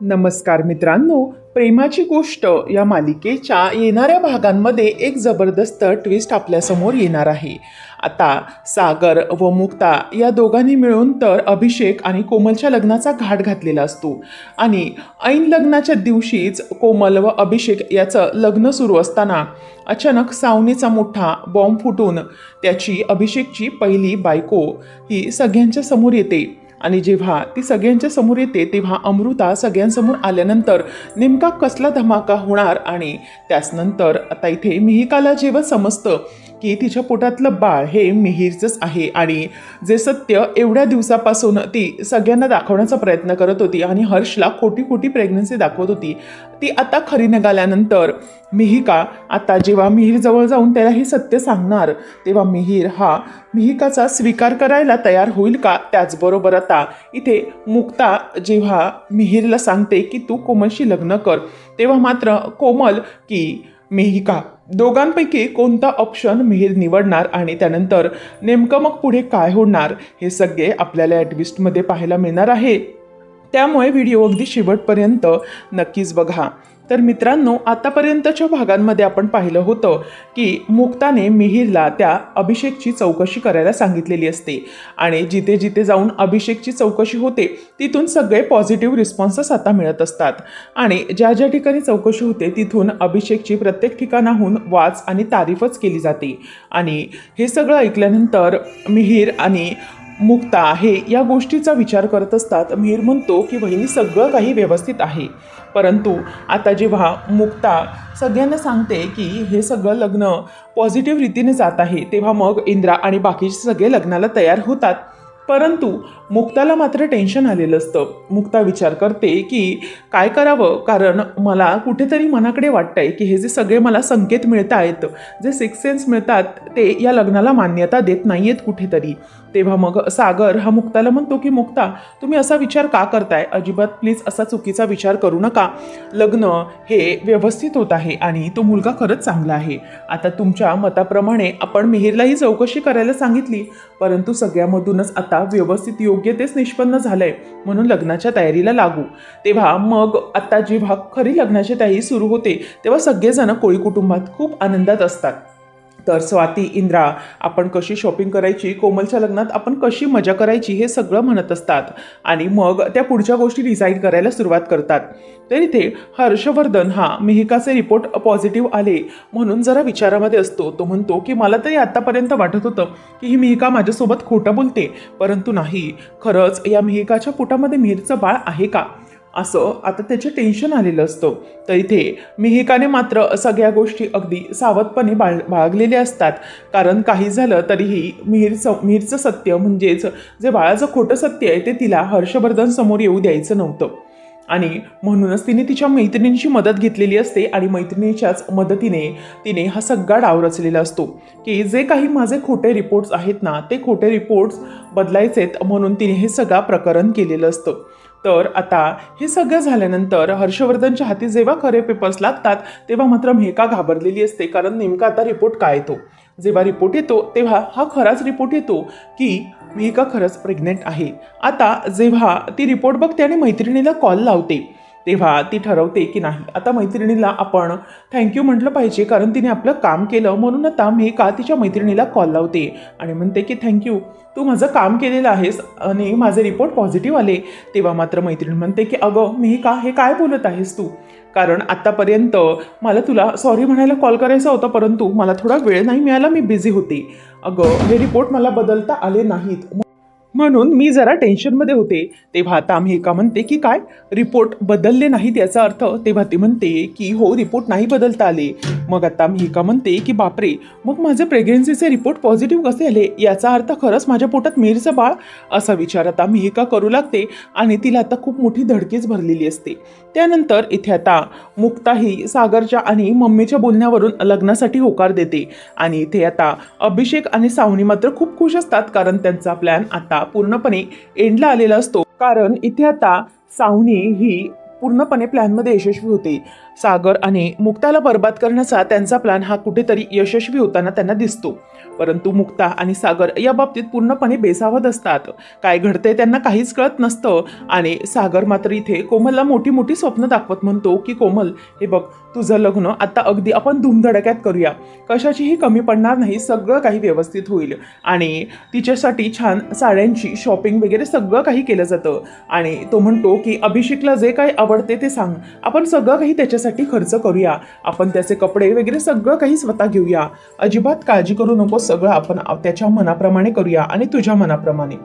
नमस्कार मित्रांनो प्रेमाची गोष्ट या मालिकेच्या येणाऱ्या भागांमध्ये एक जबरदस्त ट्विस्ट आपल्यासमोर येणार आहे. आता सागर व मुक्ता या दोघांनी मिळून तर अभिषेक आणि कोमलच्या लग्नाचा घाट घातलेला असतो. आणि ऐन लग्नाच्या दिवशीच कोमल व अभिषेक याचं लग्न सुरू असताना अचानक सावनीचा मोठा बॉम्ब फुटून त्याची अभिषेकची पहिली बायको ही सगळ्यांच्या समोर येते. आणि जेव्हा ती सगळ्यांच्या समोर येते तेव्हा अमृता सगळ्यांसमोर आल्यानंतर नेमका कसला धमाका होणार आणि त्याचनंतर आता इथे मिहिकाला जेव्हा समजतं की तिच्या पोटातलं बाळ हे मिहीरचंच आहे आणि जे सत्य एवढ्या दिवसापासून ती सगळ्यांना दाखवण्याचा प्रयत्न करत होती आणि हर्षला खोटी खोटी प्रेग्नन्सी दाखवत होती. ती आता खरी निघाल्यानंतर मिहिका आता जेव्हा मिहीरजवळ जाऊन त्याला हे सत्य सांगणार तेव्हा मिहीर हा मिहिकाचा स्वीकार करायला तयार होईल का? त्याचबरोबर आता इथे मुक्ता जेव्हा मिहीरला सांगते की तू कोमलशी लग्न कर तेव्हा मात्र कोमल की मेहिका. दोघांपैकी कोणता ऑप्शन मिहीर निवडणार आणि त्यानंतर नेमकं मग पुढे काय होणार हे सगळे आपल्याला या ट्विस्टमध्ये पाहायला मिळणार आहे. त्यामुळे व्हिडिओ अगदी शेवटपर्यंत नक्कीच बघा. तर मित्रांनो आतापर्यंतच्या भागांमध्ये आपण पाहिलं होतं की मुक्ताने मिहीरला त्या अभिषेकची चौकशी करायला सांगितलेली असते. आणि जिथे जिथे जाऊन अभिषेकची चौकशी होते तिथून सगळे पॉझिटिव्ह रिस्पॉन्सेस आता मिळत असतात. आणि ज्या ज्या ठिकाणी चौकशी होते तिथून अभिषेकची प्रत्येक ठिकाणाहून वाच आणि तारीफच केली जाते. आणि हे सगळं ऐकल्यानंतर मिहीर आणि मुक्ता आहे. या गोष्टीचा विचार करत असतात मिहीर म्हणतो की बहिणी सगळं काही व्यवस्थित आहे. परंतु आता जेव्हा मुक्ता सगळ्यांना सांगते की हे सगळं लग्न पॉझिटिव्ह रीतीने जात आहे तेव्हा मग इंद्रा आणि बाकीचे सगळे लग्नाला तयार होतात. परंतु मुक्ताला मात्र टेन्शन आलेलं असतं. मुक्ता विचार करते की काय करावं? कारण मला कुठेतरी मनाकडे वाटतंय की हे जे सगळे मला संकेत मिळत आहेत जे सिक्स सेन्स मिळतात ते या लग्नाला मान्यता देत नाही आहेत कुठेतरी. तेव्हा मग सागर हा मुक्ताला म्हणतो की मुक्ता तुम्ही असा विचार का करताय? अजिबात प्लीज असा चुकीचा विचार करू नका. लग्न हे व्यवस्थित होत आहे आणि तो मुलगा खरंच चांगला आहे. आता तुमच्या मताप्रमाणे आपण मिहीरलाही चौकशी करायला सांगितली परंतु सगळ्यामधूनच आता व्यवस्थित योग्य तेच निष्पन्न झालंय. म्हणून लग्नाच्या तयारीला लागू. तेव्हा मग आता जेव्हा खरी लग्नाची तयारी सुरू होते तेव्हा सगळेजण कोळी कुटुंबात खूप आनंदात असतात. तर स्वाती इंद्रा आपण कशी शॉपिंग करायची कोमलच्या लग्नात आपण कशी मजा करायची हे सगळं म्हणत असतात. आणि मग त्या पुढच्या गोष्टी डिसाईड करायला सुरुवात करतात. तर इथे हर्षवर्धन हा मिहिकाचे रिपोर्ट पॉझिटिव्ह आले. म्हणून जरा विचारामध्ये असतो. तो म्हणतो की मला तरी आत्तापर्यंत वाटत होतं की ही मिहिका माझ्यासोबत खोटं बोलते. परंतु नाही. खरंच या मिहिकाच्या पोटामध्ये मिहीरचं बाळ आहे का? असं आता त्याचे टेन्शन आलेलं असतं. तर इथे मिहिकाने मात्र सगळ्या गोष्टी अगदी सावधपणे बाळ बाळगलेल्या असतात. कारण काही झालं तरीही मिहीरचं मिहीरचं सत्य म्हणजेच जे बाळाचं खोटं सत्य आहे ते तिला हर्षवर्धन समोर येऊ द्यायचं नव्हतं. आणि म्हणूनच तिने तिच्या मैत्रिणींची मदत घेतलेली असते आणि मैत्रिणीच्याच मदतीने तिने हा सगळा डाव रचलेला असतो. की जे काही माझे खोटे रिपोर्ट्स आहेत ना ते खोटे रिपोर्ट्स बदलायचेत म्हणून तिने हे सगळं प्रकरण केलेलं असतं. तर आता हे सगळं झाल्यानंतर हर्षवर्धनच्या हाती जेव्हा खरे पेपर्स लागतात तेव्हा मात्र मेहका घाबरलेली असते. कारण नेमका आता रिपोर्ट काय येतो? जेव्हा रिपोर्ट येतो तेव्हा हा खराच रिपोर्ट येतो की मेहका खरंच प्रेग्नेंट आहे. आता जेव्हा ती रिपोर्ट बघते आणि मैत्रिणीला कॉल लावते तेव्हा ती ठरवते की नाही. आता मैत्रिणीला आपण थँक्यू म्हटलं पाहिजे कारण तिने आपलं काम केलं. म्हणून आता मी का तिच्या मैत्रिणीला कॉल लावते? आणि म्हणते की थँक्यू तू माझं काम केलेलं आहेस आणि माझे रिपोर्ट पॉझिटिव्ह आले. तेव्हा मात्र मैत्रीण म्हणते की अगं मी का हे काय बोलत आहेस तू? कारण आत्तापर्यंत मला तुला सॉरी म्हणायला कॉल करायचा होता परंतु मला थोडा वेळ नाही मिळाला मी बिझी होते. अगं हे रिपोर्ट मला बदलता आले नाहीत. म्हणून मी जरा टेन्शनमध्ये होते. तेव्हा आता आम्ही एका म्हणते की काय? रिपोर्ट बदलले नाहीत याचा अर्थ तेव्हा ती म्हणते की हो रिपोर्ट नाही बदलता आले. मग आता मी एका म्हणते की बापरे मग माझे प्रेग्नेन्सीचे रिपोर्ट पॉझिटिव्ह कसे आले? याचा अर्थ खरंच माझ्या पोटात मीरचं बाळ असा विचार आता मी एका करू लागते आणि तिला आता खूप मोठी धडकीच भरलेली असते. त्यानंतर इथे आता मुक्ताही सागरच्या आणि मम्मीच्या बोलण्यावरून लग्नासाठी होकार देते. आणि इथे आता अभिषेक आणि सावनी मात्र खूप खुश असतात कारण त्यांचा प्लॅन आता पूर्णपणे एंडला आलेला असतो. कारण इथे आता सावनी ही पूर्णपणे प्लॅनमध्ये यशस्वी होते. सागर आणि मुक्ताला बर्बाद करण्याचा त्यांचा प्लॅन हा कुठेतरी यशस्वी होताना त्यांना दिसतो. परंतु मुक्ता आणि सागर या बाबतीत पूर्णपणे बेसावत असतात. काय घडते त्यांना काहीच कळत नसतं आणि सागर मात्र इथे कोमलला मोठी मोठी स्वप्न दाखवत म्हणतो की कोमल हे बघ तुझं लग्न आता अगदी आपण धुमधडक्यात करूया. कशाचीही कमी पडणार नाही सगळं काही व्यवस्थित होईल. आणि तिच्यासाठी छान साड्यांची शॉपिंग वगैरे सगळं काही केलं जातं. आणि तो म्हणतो की अभिषेकला जे काही आवडते ते सांग. आपण सगळं काही त्याच्यासाठी खर्च करूया. आपण त्याचे कपडे वगैरे सगळं काही स्वतः घेऊया. अजिबात काळजी करू नकोस सगळं आपण त्याच्या मनाप्रमाणे करूया आणि तुझ्या मनाप्रमाणे.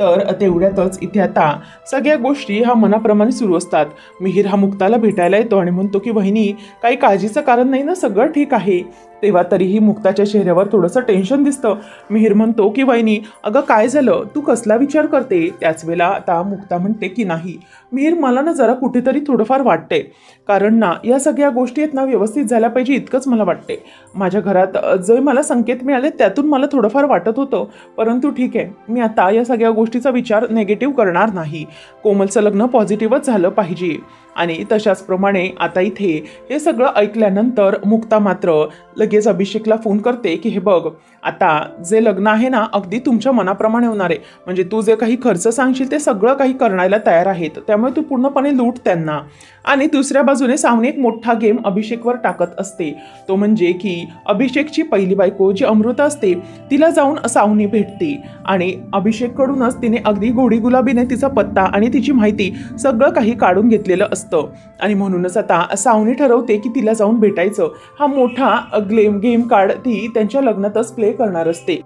तर तेवढ्यातच इथे आता सगळ्या गोष्टी ह्या मनाप्रमाणे सुरू असतात. मिहीर हा मुक्ताला भेटायला येतो आणि म्हणतो की वहिनी काही काळजीचं कारण नाही ना? सगळं ठीक आहे. तेव्हा तरीही मुक्ताच्या चेहऱ्यावर थोडंसं टेन्शन दिसतं. मिहीर म्हणतो की वहिनी अगं काय झालं? तू कसला विचार करते? त्याच वेळेला आता मुक्ता म्हणते की नाही. मिहीर मला ना जरा कुठेतरी थोडंफार वाटते कारण ना या सगळ्या गोष्टी आहेत ना व्यवस्थित झाल्या पाहिजे इतकंच मला वाटते माझ्या घरात जे मला संकेत मिळाले त्यातून मला थोडंफार वाटत होतं. परंतु ठीक आहे. मी आता या सगळ्या गोष्टीचा विचार नेगेटिव्ह करणार नाही. कोमलचं लग्न पॉझिटिव्हच झालं पाहिजे. आणि तशाचप्रमाणे आता इथे हे सगळं ऐकल्यानंतर मुक्ता मात्र लगेच अभिषेकला फोन करते की हे बघ आता जे लग्न आहे ना अगदी तुमच्या मनाप्रमाणे होणार आहे. म्हणजे तू जे काही खर्च सांगशील ते सगळं काही करण्याला तयार आहेत. त्यामुळे तू पूर्णपणे लूट त्यांना. आणि दुसऱ्या बाजूने सावनी एक मोठा गेम अभिषेकवर टाकत असते. तो म्हणजे की अभिषेकची पहिली बायको जी अमृता असते तिला जाऊन सावनी भेटते. आणि अभिषेककडूनच तिने अगदी गोडी गुलाबीने तिचा पत्ता आणि तिची माहिती सगळं काही काढून घेतलेलं असतं. आणि म्हणूनच आता सावनी ठरवते की तिला जाऊन भेटायचं. हा मोठा ग्लेम गेम कार्ड ती त्यांच्या लग्नातच प्ले करणार असते.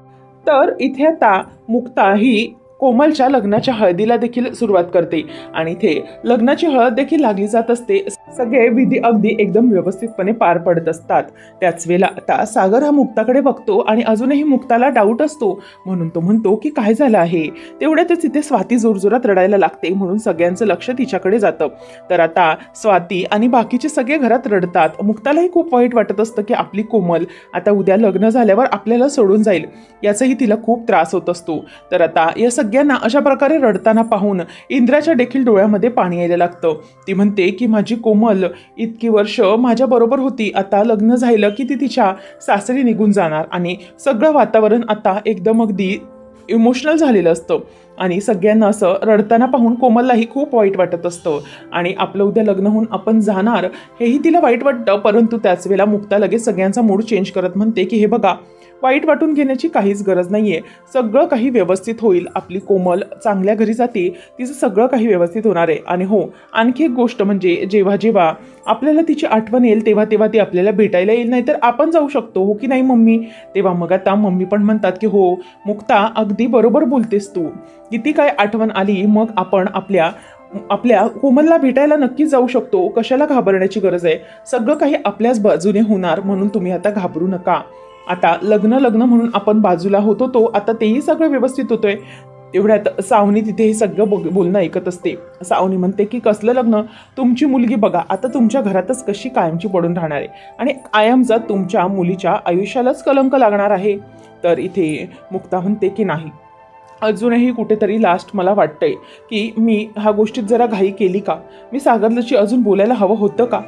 तर इथे आता मुक्ता ही कोमलच्या लग्नाच्या हळदीला देखील सुरुवात करते. आणि इथे लग्नाची हळद देखील लागली जात असते सगळे विधी अगदी एकदम व्यवस्थितपणे पार पडत असतात. त्याच वेळेला आता सागर हा मुक्ताकडे बघतो आणि अजूनही मुक्ताला डाऊट असतो. म्हणून तो म्हणतो की काय झालं आहे? तेवढ्यातच तिथे स्वाती जोरजोरात रडायला लागते. म्हणून सगळ्यांचं लक्ष तिच्याकडे जातं. तर आता स्वाती आणि बाकीचे सगळे घरात रडतात. मुक्तालाही खूप वाईट वाटत असतं की आपली कोमल आता उद्या लग्न झाल्यावर आपल्याला सोडून जाईल. याचाही तिला खूप त्रास होत असतो. तर आता या सगळ्यांना अशा प्रकारे रडताना पाहून इंद्राच्या देखील डोळ्यामध्ये पाणी यायला लागतं. ती म्हणते की माझी कोमल कोमल इतकी वर्ष माझ्याबरोबर होती. आता लग्न झालं की ती तिच्या सासरी निघून जाणार आणि सगळं वातावरण आता एकदम अगदी इमोशनल झालेलं असतं. आणि सगळ्यांना असं रडताना पाहून कोमललाही खूप वाईट वाटत असतं. आणि आपलं उद्या लग्न होऊन आपण जाणार हेही तिला वाईट वाटतं. परंतु त्याच वेळेला मुक्ता लगेच सगळ्यांचा मूड चेंज करत म्हणते की हे बघा वाईट वाटून घेण्याची काहीच गरज नाही आहे सगळं काही व्यवस्थित होईल. आपली कोमल चांगल्या घरी जाते. तिचं सगळं काही व्यवस्थित होणार आहे. आणि हो आणखी एक गोष्ट म्हणजे जेव्हा जेव्हा आपल्याला तिची आठवण येईल तेव्हा तेव्हा ती आपल्याला भेटायला येईल. नाही तर आपण जाऊ शकतो हो की नाही मम्मी? तेव्हा मग आता मम्मी पण म्हणतात की हो मुक्ता अगदी बरोबर बोलतेस तू. किती काय आठवण आली मग आपण आपल्या आपल्या कोमलला भेटायला नक्कीच जाऊ शकतो. कशाला घाबरण्याची गरज आहे? सगळं काही आपल्याच बाजूने होणार म्हणून तुम्ही आता घाबरू नका. आता लग्न लग्न म्हणून आपण बाजूला होतो तो आता तेही सगळं व्यवस्थित होतोय. तेवढ्यात सावनी तिथे हे सगळं बघ बोलणं ऐकत असते. सावनी म्हणते की कसलं लग्न? तुमची मुलगी बघा आता तुमच्या घरातच कशी कायमची पडून राहणार आहे. आणि कायमचा तुमच्या मुलीच्या आयुष्यालाच कलंक लागणार आहे. तर इथे मुक्ता म्हणते की नाही. अजूनही कुठेतरी लास्ट मला वाटतंय की मी ह्या गोष्टीत जरा घाई केली का? मी सागरलाची अजून बोलायला हवं होतं का?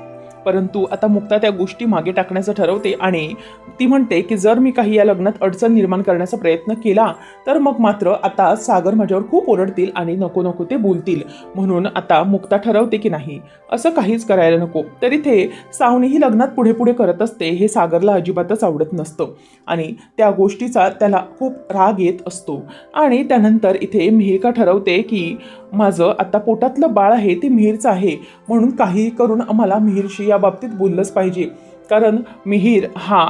परंतु आता मुक्ता त्या गोष्टी मागे टाकण्याचं ठरवते आणि ती म्हणते की जर मी काही या लग्नात अडचण निर्माण करण्याचा प्रयत्न केला तर मग मात्र आता सागर माझ्यावर खूप ओरडतील आणि नको नको ते बोलतील. म्हणून आता मुक्ता ठरवते की नाही असं काहीच करायला नको. तर इथे सावनीही लग्नात पुढे पुढे करत असते हे सागरला अजिबातच आवडत नसतं. आणि त्या गोष्टीचा त्याला खूप राग येत असतो. आणि त्यानंतर इथे मिहिका ठरवते की माझं आता पोटातलं बाळ आहे ते मिहीरचं आहे. म्हणून काही करून मला मिहीरशी या बाबतीत बोललंच पाहिजे. कारण मिहीर हा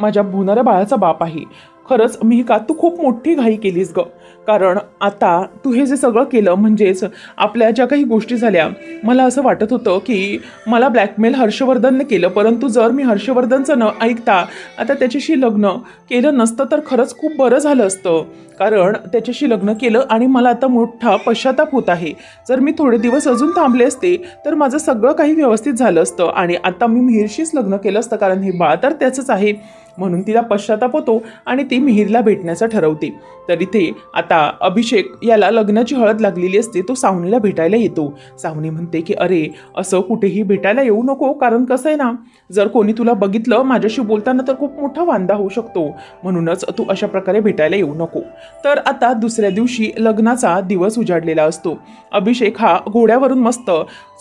माझ्या भुणाऱ्या बाळाचा बाप आहे. खरंच मिहिका तू खूप मोठी घाई केलीस ग. कारण आता तू हे जे सगळं केलं म्हणजेच आपल्या ज्या काही गोष्टी झाल्या मला असं वाटत होतं की मला ब्लॅकमेल हर्षवर्धनने केलं. परंतु जर मी हर्षवर्धनचं न ऐकता आता त्याच्याशी लग्न केलं नसतं तर खरंच खूप बरं झालं असतं. कारण त्याच्याशी लग्न केलं आणि मला आता मोठा पश्चाताप होत आहे. जर मी थोडे दिवस अजून थांबले असते तर माझं सगळं काही व्यवस्थित झालं असतं. आणि आता मी मिहिरशीच लग्न केलं असतं कारण हे बाळ तर त्याचंच आहे. म्हणून तिला पश्चाताप होतो आणि ती मिहीरला भेटण्याचं ठरवते. तर इथे आता अभिषेक याला लग्नाची हळद लागलेली असते तो सावनीला भेटायला येतो. सावनी म्हणते की अरे असं कुठेही भेटायला येऊ नको कारण कसं आहे ना जर कोणी तुला बघितलं माझ्याशी बोलताना तर खूप मोठा वांदा होऊ शकतो. म्हणूनच तू अशा प्रकारे भेटायला येऊ नको. तर आता दुसऱ्या दिवशी लग्नाचा दिवस उजाडलेला असतो. अभिषेक हा घोड्यावरून मस्त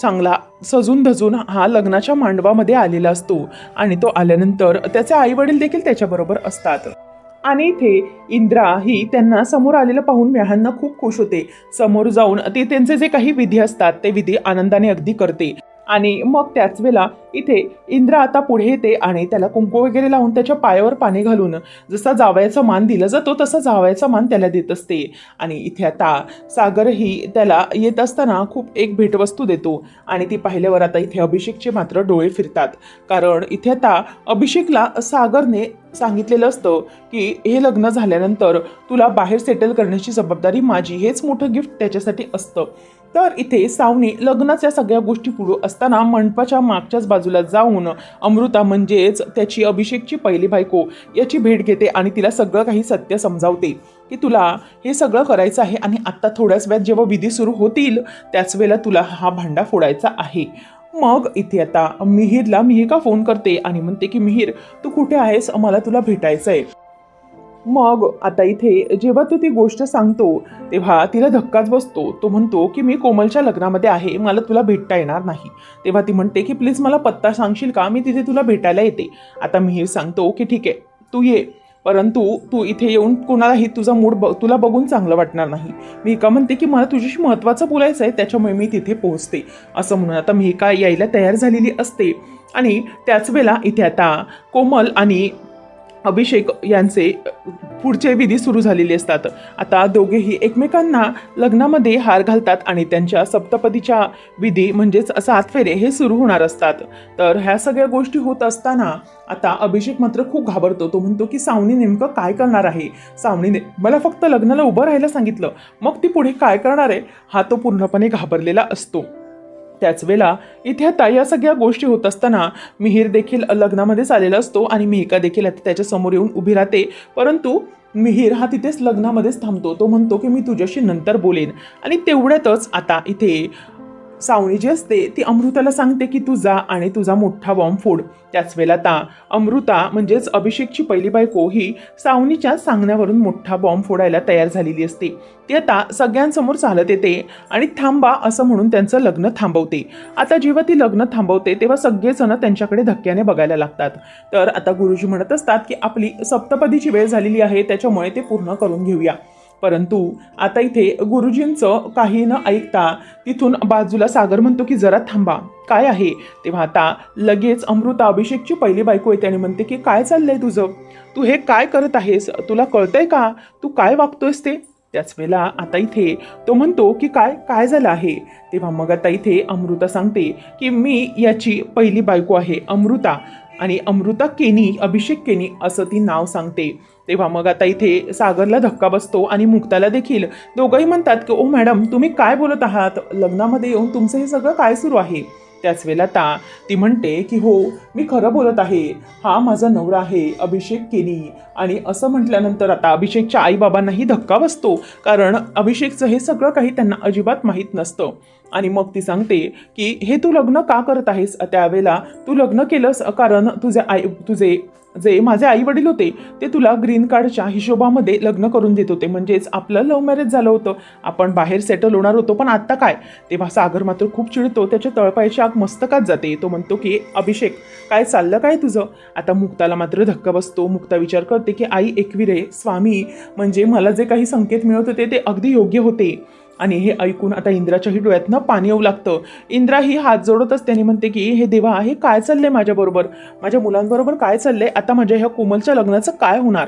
चांगला सजून धजून हा लग्नाच्या मांडवामध्ये आलेला असतो. आणि तो आल्यानंतर त्याचे आई वडील देखील त्याच्याबरोबर असतात. आणि इथे इंद्रा ही त्यांना समोर आलेलं पाहून मेहांना खूप खुश होते. समोर जाऊन ती त्यांचे जे काही विधी असतात ते विधी आनंदाने अगदी करते. आणि मग त्याच वेळेला इथे इंद्रा आता पुढे येते आणि त्याला कुंकू वगैरे लावून त्याच्या पायावर पाणी घालून जसा जावयाचा मान दिला जातो तसा जावयाचा मान त्याला देत असते. आणि इथे आता सागरही त्याला येत असताना खूप एक भेटवस्तू देतो आणि ती पाहिल्यावर आता इथे अभिषेकचे मात्र डोळे फिरतात. कारण इथे आता अभिषेकला सागरने सांगितलेलं असतं की हे लग्न झाल्यानंतर तुला बाहेर सेटल करण्याची जबाबदारी माझी हेच मोठं गिफ्ट त्याच्यासाठी असतं. तर इथे सावनी लग्नाच्या सगळ्या गोष्टी पुढं असताना मंडपाच्या मागच्याच बाजूला जाऊन अमृता म्हणजेच त्याची अभिषेकची पहिली बायको याची भेट घेते आणि तिला सगळं काही सत्य समजावते की तुला हे सगळं करायचं आहे आणि आत्ता थोड्याच वेळात जेव्हा विधी सुरू होतील त्याच वेळेला तुला हा भांडा फोडायचा आहे. मग इथे आता मिहीरला मिहिका फोन करते आणि म्हणते की मिहीर तू कुठे आहेस? मला तुला भेटायचं आहे मग आता इथे जेव्हा तू ती गोष्ट सांगतो तेव्हा तिला धक्काच बसतो. तो म्हणतो की मी कोमलच्या लग्नामध्ये आहे मला तुला भेटता येणार नाही. तेव्हा ती म्हणते की प्लीज मला पत्ता सांगशील का? मी तिथे तुला भेटायला येते. आता मिहीर सांगतो की ठीक आहे तू ये. परंतु तू इथे येऊन कोणालाही तुझा मूड ब तुला बघून चांगलं वाटणार नाही. मी का म्हणते की मला तुझ्याशी महत्त्वाचं बोलायचं आहे त्याच्यामुळे मी तिथे पोहोचते. असं म्हणून आता मी का यायला तयार झालेली असते. आणि त्याच वेळेला इथे आता कोमल आणि अभिषेक यांचे पुढचे विधी सुरू झालेले असतात. आता दोघेही एकमेकांना लग्नामध्ये हार घालतात आणि त्यांच्या सप्तपदीच्या विधी म्हणजेच सात फेरे हे सुरू होणार असतात. तर ह्या सगळ्या गोष्टी होत असताना आता अभिषेक मात्र खूप घाबरतो. तो म्हणतो की सावनी नेमकं काय करणार आहे? सावणीने मला फक्त लग्नाला उभं राहायला सांगितलं. मग ती पुढे काय करणार आहे? हा तो पूर्णपणे घाबरलेला असतो. त्याच वेळेला इथे आता या सगळ्या गोष्टी होत असताना मिहीर देखील लग्नामध्येच आलेला असतो आणि मिहिका देखील आता त्याच्यासमोर येऊन उभी राहते. परंतु मिहीर हा तिथेच लग्नामध्येच थांबतो. तो म्हणतो की मी तुझ्याशी नंतर बोलेन. आणि तेवढ्यातच आता इथे सावणी जी असते ती अमृताला सांगते की तू जा आणि तुझा मोठा बॉम्ब फोड. त्याच वेळेला ता अमृता म्हणजेच अभिषेकची पहिली बायको ही सावनीच्या सांगण्यावरून मोठा बॉम्ब फोडायला तयार झालेली असते. ती आता सगळ्यांसमोर चालत येते आणि थांबा असं म्हणून त्यांचं लग्न थांबवते. आता जेव्हा ती लग्न थांबवते तेव्हा सगळेजण त्यांच्याकडे धक्क्याने बघायला लागतात. तर आता गुरुजी म्हणत असतात की आपली सप्तपदीची वेळ झालेली आहे त्याच्यामुळे ते पूर्ण करून घेऊया. परंतु आता इथे गुरुजींचं काही न ऐकता तिथून बाजूला सागर म्हणतो की जरा थांबा. काय आहे? तेव्हा आता लगेच अमृता अभिषेकची पहिली बायको येते आणि म्हणते की काय चाललंय तुझं? तू हे काय करत आहेस? तुला कळतंय का? तू काय वागतोयस ते? त्याच वेळेला आता इथे तो म्हणतो की काय काय झालं आहे? तेव्हा मग आता इथे अमृता सांगते की मी याची पहिली बायको आहे अमृता. आणि अमृता केनी अभिषेक केनी असं ती नाव सांगते. तेव्हा मग आता इथे सागरला धक्का बसतो आणि मुक्ताला देखील. दोघंही म्हणतात की ओ मॅडम तुम्ही काय बोलत आहात? लग्नामध्ये येऊन तुमचं हे सगळं काय सुरू आहे? त्याच वेळेला ता ती म्हणते की हो मी खरं बोलत आहे. हा माझा नवरा आहे अभिषेक केनी. आणि असं म्हटल्यानंतर आता अभिषेकच्या आईबाबांनाही धक्का बसतो कारण अभिषेकचं हे सगळं काही त्यांना अजिबात माहीत नसतं. आणि मग ती सांगते की हे तू लग्न का करत आहेस? त्यावेळेला तू लग्न केलंस कारण तुझे आई तुझे जे माझे आई वडील होते ते तुला ग्रीन कार्डच्या हिशोबामध्ये लग्न करून देत होते. म्हणजेच आपलं लव्ह मॅरेज झालं होतं. आपण बाहेर सेटल होणार होतो पण आत्ता काय? तेव्हा सागर मात्र खूप चिडतो. त्याच्या तळपायाची आग मस्तकात जाते. तो म्हणतो की अभिषेक काय चाललं काय तुझं? आता मुक्ताला मात्र धक्का बसतो. मुक्ता विचार करते की आई एकविरे स्वामी म्हणजे मला जे काही संकेत मिळत होते ते अगदी योग्य होते. आणि हे ऐकून आता इंद्राच्याही डोळ्यातनं पाणी येऊ लागतं. इंद्रा ही हात जोडतच त्याने म्हणते की हे देवा हे काय चाललंय माझ्याबरोबर? माझ्या मुलांबरोबर काय चाललंय? आता माझ्या ह्या कोमलच्या लग्नाचं काय होणार?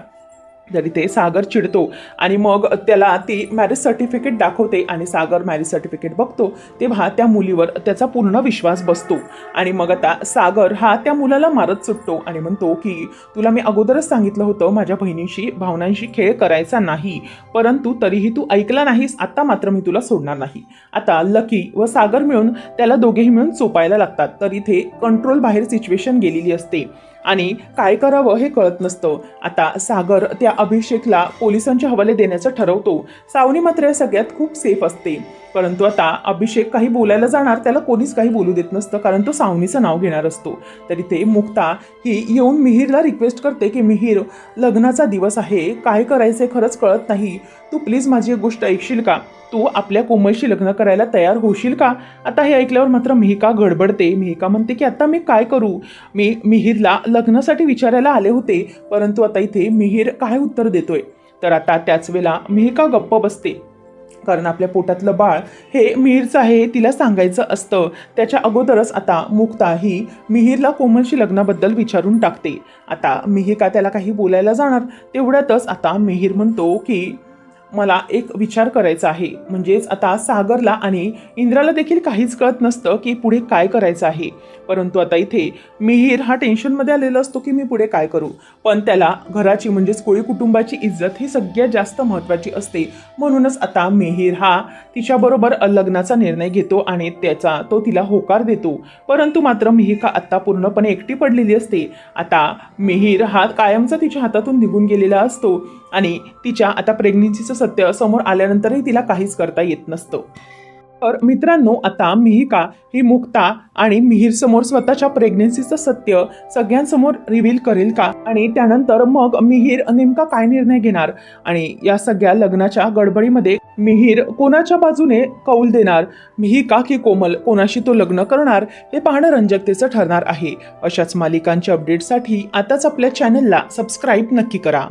जरी ते सागर चिडतो आणि मग त्याला ती मॅरेज सर्टिफिकेट दाखवते आणि सागर मॅरेज सर्टिफिकेट बघतो तेव्हा त्या मुलीवर त्याचा पूर्ण विश्वास बसतो. आणि मग आता सागर हा त्या मुलाला मारत सुटतो आणि म्हणतो की तुला मी अगोदरच सांगितलं होतं माझ्या बहिणीशी भावनांशी खेळ करायचा नाही परंतु तरीही तू ऐकला नाहीस आत्ता मात्र मी तुला सोडणार नाही. आता लकी व सागर मिळून त्याला दोघेही मिळून चोपायला लागतात तर इथे कंट्रोल बाहेर सिच्युएशन गेलेली असते. आणि काय करावं हे कळत नसतं. आता सागर त्या अभिषेकला पोलिसांच्या हवाले देण्याचं ठरवतो. सावनी मात्र या सगळ्यात खूप सेफ असते. परंतु आता अभिषेक काही बोलायला जाणार त्याला कोणीच काही बोलू देत नसतं कारण तो सावनीचं नाव घेणार असतो. तर इथे मुक्ता ही येऊन मिहीरला रिक्वेस्ट करते की मिहीर लग्नाचा दिवस आहे काय करायचं खरंच कळत नाही. तू प्लीज माझी एक गोष्ट ऐकशील का? तू आपल्या कोमलशी लग्न करायला तयार होशील का? आता हे ऐकल्यावर मात्र मिहिका गडबडते. मिहिका म्हणते की आता मी काय करू? मी मिहीरला लग्नासाठी विचारायला आले होते परंतु आता इथे मिहीर काय उत्तर देतोय? तर आता त्याच वेळेला मिहिका गप्प बसते. कारण आपल्या पोटातलं बाळ हे मिहीरचं आहे हे तिला सांगायचं असतं. त्याच्या अगोदरच आता मुक्ता ही मिहीरला कोमलशी लग्नाबद्दल विचारून टाकते. आता मिहीर का त्याला काही बोलायला जाणार? तेवढ्यातच आता मिहीर म्हणतो की मला एक विचार करायचा आहे. म्हणजेच आता सागरला आणि इंद्राला देखील काहीच कळत नसतं की पुढे काय करायचं आहे. परंतु आता इथे मिहीर हा टेन्शनमध्ये आलेला असतो की मी पुढे काय करू? पण त्याला घराची म्हणजेच कोळी कुटुंबाची इज्जत ही सगळ्यात जास्त महत्त्वाची असते. म्हणूनच आता मिहीर हा तिच्याबरोबर लग्नाचा निर्णय घेतो आणि त्याचा तो तिला होकार देतो. परंतु मात्र मिहिका आत्ता पूर्णपणे एकटी पडलेली असते. आता मिहीर हा कायमचा तिच्या हातातून निघून गेलेला असतो आणि तिच्या आता प्रेग्नेन्सीचं सत्य समोर आल्यानंतरही तिला काहीच करता येत नसतं. तर मित्रांनो आता मिहिका ही मुक्ता आणि मिहीर समोर स्वतःच्या प्रेग्नेन्सीचं सत्य सगळ्यांसमोर रिव्हील करेल का? आणि त्यानंतर मग मिहीर नेमका काय निर्णय घेणार? आणि या सगळ्या लग्नाच्या गडबडीमध्ये मिहीर कोणाच्या बाजूने कौल देणार? मिहिका की कोमल कोणाशी तो लग्न करणार? हे पाहणं रंजकतेचं ठरणार आहे. अशाच मालिकांच्या अपडेटसाठी आताच आपल्या चॅनलला सबस्क्राईब नक्की करा.